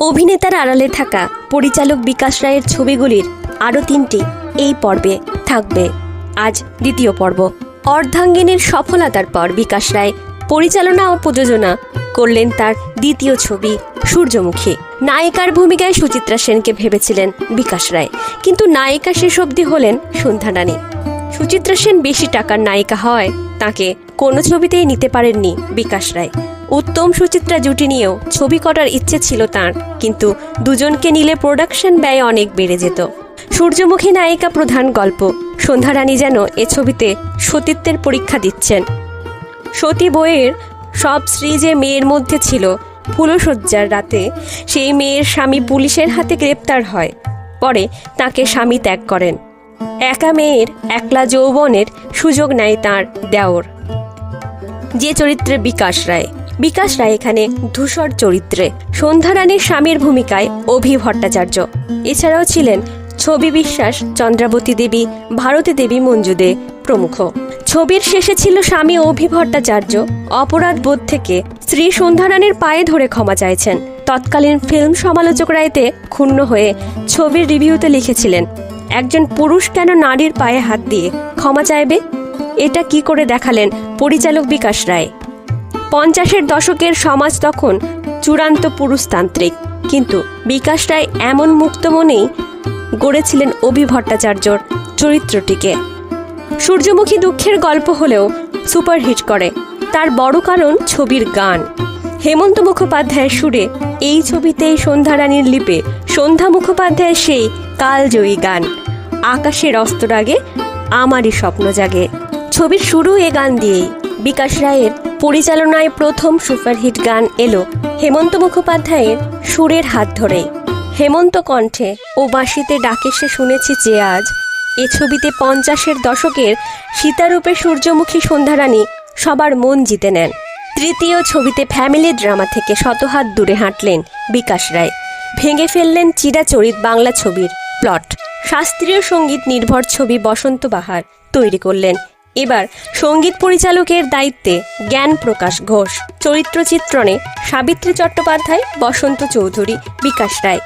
অভিনেতার আড়ালে থাকা পরিচালক বিকাশ রায়ের ছবিগুলির আরও তিনটি এই পর্বে থাকবে। আজ দ্বিতীয় পর্ব। অর্ধাঙ্গিনীর সফলতার পর বিকাশ রায় পরিচালনা ও প্রযোজনা করলেন তার দ্বিতীয় ছবি সূর্যমুখী। নায়িকার ভূমিকায় সুচিত্রা সেনকে ভেবেছিলেন বিকাশ রায়, কিন্তু নায়িকা শেষ অবধি হলেন সন্ধ্যা রানী। সুচিত্রা সেন বেশি টাকার নায়িকা হয় তাকে কোনো ছবিতেই নিতে পারেননি বিকাশ রায়। উত্তম সুচিত্রা জুটি নিয়েও ছবি করার ইচ্ছে ছিল তার, কিন্তু দুজনকে নিলে প্রোডাকশন ব্যয় অনেক বেড়ে যেত। সূর্যমুখী নায়িকা প্রধান গল্প সন্ধ্যা রানী যেন এ ছবিতে সতীত্বের পরীক্ষা দিচ্ছেন। সতী বইয়ের সব স্ত্রী যে মেয়ের মধ্যে ছিল, ফুলশয্যার রাতে সেই মেয়ের স্বামী পুলিশের হাতে গ্রেপ্তার হয়, পরে তাকে স্বামী ত্যাগ করেন। একা মেয়ের, একলা যৌবনের সুযোগ নেয় তার দেওর। যে চরিত্রে বিকাশ রায়। বিকাশ রায় এখানে ধূসর চরিত্রে। সন্ধ্যা রানীর স্বামীর ভূমিকায় অভি ভট্টাচার্য। এছাড়াও ছিলেন ছবি বিশ্বাস, চন্দ্রাবতী দেবী, ভারতী দেবী মঞ্জু দে প্রমুখ। ছবির শেষে ছিল স্বামী অভি ভট্টাচার্য। অপরাধ বোধ থেকে শ্রী সন্ধ্যা রানীর পায়ে ধরে ক্ষমা চাইছেন। তৎকালীন ফিল্ম সমালোচকরা এতে ক্ষুণ্ণ হয়ে ছবির রিভিউতে লিখেছিলেন, একজন পুরুষ কেন নারীর পায়ে হাত দিয়ে ক্ষমা চাইবে? এটা কি করে দেখালেন পরিচালক বিকাশ রায়। পঞ্চাশের দশকের সমাজ তখন চূড়ান্ত পুরুষতান্ত্রিক, কিন্তু বিকাশ রায় এমন মুক্ত মনেই গড়েছিলেন অভি ভট্টাচার্যর চরিত্রটিকে। সূর্যমুখী দুঃখের গল্প হলেও সুপারহিট করে। তার বড় কারণ ছবির গান। হেমন্ত মুখোপাধ্যায়ের সুরে এই ছবিতেই সন্ধ্যা রানীর লিপে সন্ধ্যা মুখোপাধ্যায়ের সেই কালজয়ী গান। আকাশের অস্তরাগে আমারই স্বপ্ন জাগে। ছবির শুরু এ গান দিয়েই বিকাশ রায়ের পরিচালনায় প্রথম সুপারহিট গান এলো হেমন্ত মুখোপাধ্যায়ের সুরের হাত ধরেই হেমন্ত কণ্ঠে ও বাঁশিতে ডাকে সে শুনেছি যে আজ এ ছবিতে পঞ্চাশের দশকের সীতারূপে সূর্যমুখী সন্ধ্যারানী সবার মন জিতে নেন। তৃতীয় ছবিতে ফ্যামিলি ড্রামা থেকে শতহাত দূরে হাঁটলেন বিকাশ রায়। ভেঙে ফেললেন চিরাচরিত বাংলা ছবির প্লট। শাস্ত্রীয় সংগীত নির্ভর ছবি বসন্ত বাহার তৈরি করলেন এবার সংগীত পরিচালকের দায়িত্বে জ্ঞান প্রকাশ ঘোষ। চরিত্র চিত্রণে সাবিত্রী চট্টোপাধ্যায়, বসন্ত চৌধুরী, বিকাশ রায়।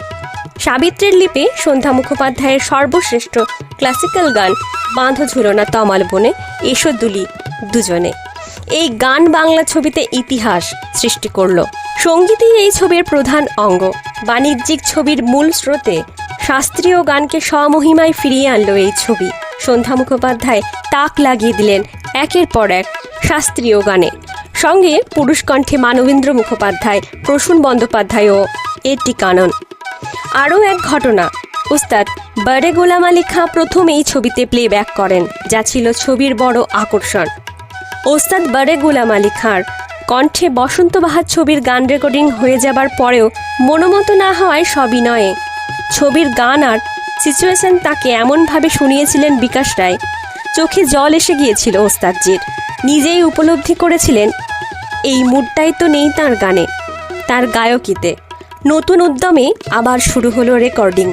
সাবিত্রীর লিপে সন্ধ্যা মুখোপাধ্যায়ের সর্বশ্রেষ্ঠ ক্লাসিক্যাল গান বাঁধ ঝুলনা তমাল বনে, এসো দুলি দুজনে। এই গান বাংলা ছবিতে ইতিহাস সৃষ্টি করল। সঙ্গীতই এই ছবির প্রধান অঙ্গ। বাণিজ্যিক ছবির মূল স্রোতে শাস্ত্রীয় গানকে স্বমহিমায় ফিরিয়ে আনলো এই ছবি। সন্ধ্যা মুখোপাধ্যায় তাক লাগিয়ে দিলেন একের পর এক শাস্ত্রীয় গানে। সঙ্গে পুরুষ কণ্ঠে মানবেন্দ্র মুখোপাধ্যায়, প্রসূন বন্দ্যোপাধ্যায় ও এটি কানন। আরও এক ঘটনা। উস্তাদ বারে গোলাম আলী খাঁ প্রথম এই ছবিতে প্লেব্যাক করেন, যা ছিল ছবির বড় আকর্ষণ। ওস্তাদ বারে গোলাম আলী খাঁর কণ্ঠে বসন্ত বাহার ছবির গান রেকর্ডিং হয়ে যাবার পরেও মনোমতো না হওয়ায় সবিনয়ে। ছবির গান আর সিচুয়েশন তাকে এমনভাবে শুনিয়েছিলেন বিকাশ রায়। চোখে জল এসে গিয়েছিল ওস্তাদজির। নিজেই উপলব্ধি করেছিলেন, এই মুডটাই তো নেই তার গানে, তার গায়কিতে। নতুন উদ্যমে আবার শুরু হলো রেকর্ডিং।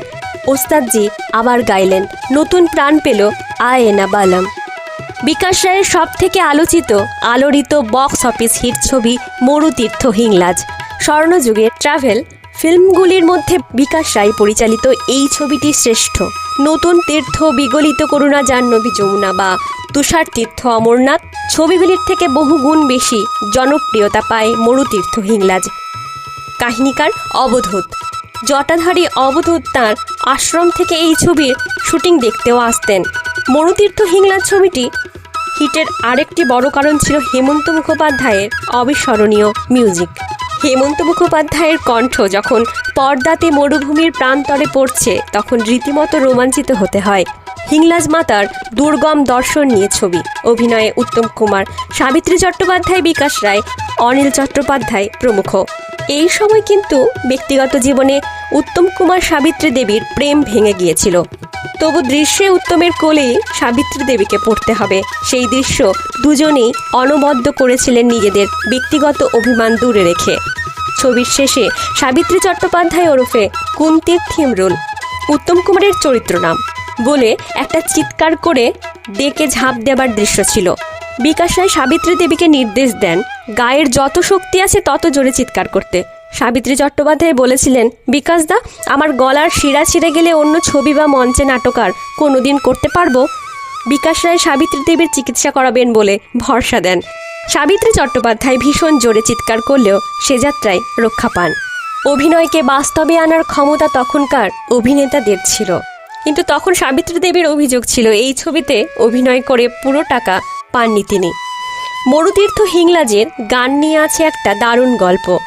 ওস্তাদজি আবার গাইলেন, নতুন প্রাণ পেল আয়েনা বালাম। বিকাশ রায়ের সব থেকে আলোচিত, আলোড়িত বক্স অফিস হিট ছবি মরুতীর্থ হিংলাজ। স্বর্ণযুগের ট্রাভেল ফিল্মগুলির মধ্যে বিকাশ রায় পরিচালিত এই ছবিটি শ্রেষ্ঠ। নতুন তীর্থ বিগলিত করুণা জাহ্নবী যমুনা বা তুষার তীর্থ অমরনাথ, ছবিগুলির থেকে বহু গুণ বেশি জনপ্রিয়তা পায় মরুতীর্থ হিংলাজ। কাহিনীকার অবধূত। জটাধারী অবধূত তাঁর আশ্রম থেকে এই ছবির শুটিং দেখতেও আসতেন। মরুতীর্থ হিংলাজ ছবিটি হিটের আরেকটি বড় কারণ ছিল হেমন্ত মুখোপাধ্যায়ের অবিস্মরণীয় মিউজিক। হেমন্ত মুখোপাধ্যায়ের কণ্ঠ যখন পর্দাতে মরুভূমির প্রান্তরে পড়ছে, তখন রীতিমতো রোমাঞ্চিত হতে হয়। হিংলাজ মাতার দুর্গম দর্শন নিয়ে ছবি। অভিনয়ে উত্তম কুমার, সাবিত্রী চট্টোপাধ্যায়, বিকাশ রায়, অনিল চট্টোপাধ্যায় প্রমুখ। এই সময় কিন্তু ব্যক্তিগত জীবনে উত্তম কুমার সাবিত্রী দেবীর প্রেম ভেঙে গিয়েছিল। তবু দৃশ্যে উত্তমের কোলেই সাবিত্রী দেবীকে পড়তে হবে। সেই দৃশ্য দুজনেই অনবদ্য করেছিলেন নিজেদের ব্যক্তিগত অভিমান দূরে রেখে। ছবির শেষে সাবিত্রী চট্টোপাধ্যায় ওরফে কুন্তির থিম রোল উত্তম কুমারের চরিত্র নাম বলে একটা চিৎকার করে ডেকে ঝাঁপ দেবার দৃশ্য ছিল। বিকাশ রায় সাবিত্রী দেবীকে নির্দেশ দেন, গায়ের যত শক্তি আছে তত জোরে চিৎকার করতে। সাবিত্রী চট্টোপাধ্যায় বলেছিলেন, বিকাশ দা, আমার গলার শিরা ছিঁড়ে গেলে অন্য ছবি বা মঞ্চে নাটকার কোনোদিন করতে পারব? বিকাশ রায় সাবিত্রী দেবীর চিকিৎসা করাবেন বলে ভরসা দেন। সাবিত্রী চট্টোপাধ্যায় ভীষণ জোরে চিৎকার করলেও সে যাত্রায় রক্ষা পান। অভিনয়কে বাস্তবে আনার ক্ষমতা তখনকার অভিনেতাদের ছিল। কিন্তু তখন সাবিত্রী দেবীর অভিযোগ ছিল, এই ছবিতে অভিনয় করে পুরো টাকা পাননি তিনি। মরুতীর্থ হিংলাজের গান নিয়ে আছে একটা দারুণ গল্প।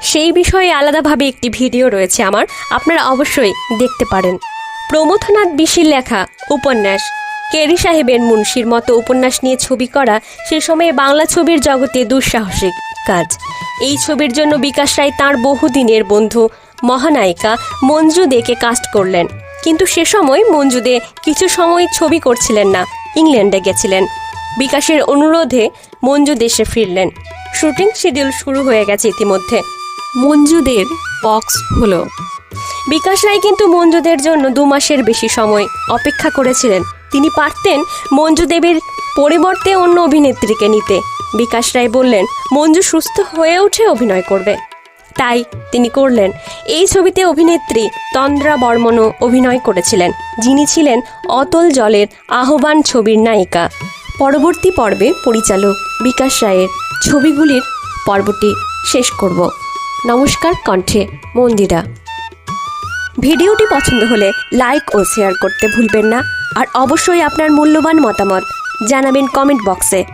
সেই বিষয়ে আলাদাভাবে একটি ভিডিও রয়েছে আমার, আপনারা অবশ্যই দেখতে পারেন। প্রমথনাথ বিশির লেখা উপন্যাস। কেরি সাহেবের মুন্সির মতো উপন্যাস নিয়ে ছবি করা সে সময়ে বাংলা ছবির জগতে দুঃসাহসিক কাজ। এই ছবির জন্য বিকাশ রায় তাঁর বহুদিনের বন্ধু, মহানায়িকা মঞ্জু দেকে কাস্ট করলেন। কিন্তু সে সময় মঞ্জু দে কিছু সময় ছবি করছিলেন না, ইংল্যান্ডে গেছিলেন। বিকাশের অনুরোধে মঞ্জু দেশে ফিরলেন। শুটিং শিডিউল শুরু হয়ে গেছে ইতিমধ্যে। মঞ্জুদের বক্স হলো। বিকাশ রায় কিন্তু মঞ্জুদের জন্য দু মাসের বেশি সময় অপেক্ষা করেছিলেন। তিনি পারতেন মঞ্জু দেবীর পরিবর্তে অন্য অভিনেত্রীকে নিতে। বিকাশ রায় বললেন, মঞ্জু সুস্থ হয়ে উঠে অভিনয় করবে। তাই তিনি করলেন। এই ছবিতে অভিনেত্রী তন্দ্রা বর্মনও অভিনয় করেছিলেন, যিনি ছিলেন অতল জলের আহ্বান ছবির নায়িকা। পরবর্তী পর্বে পরিচালক বিকাশ রায়ের ছবিগুলির পর্বটি শেষ করব। নমস্কার কণ্ঠে, মন্দিরা। ভিডিওটি পছন্দ হলে লাইক ও শেয়ার করতে ভুলবেন না। আর অবশ্যই আপনার মূল্যবান মতামত জানাবেন কমেন্ট বক্সে।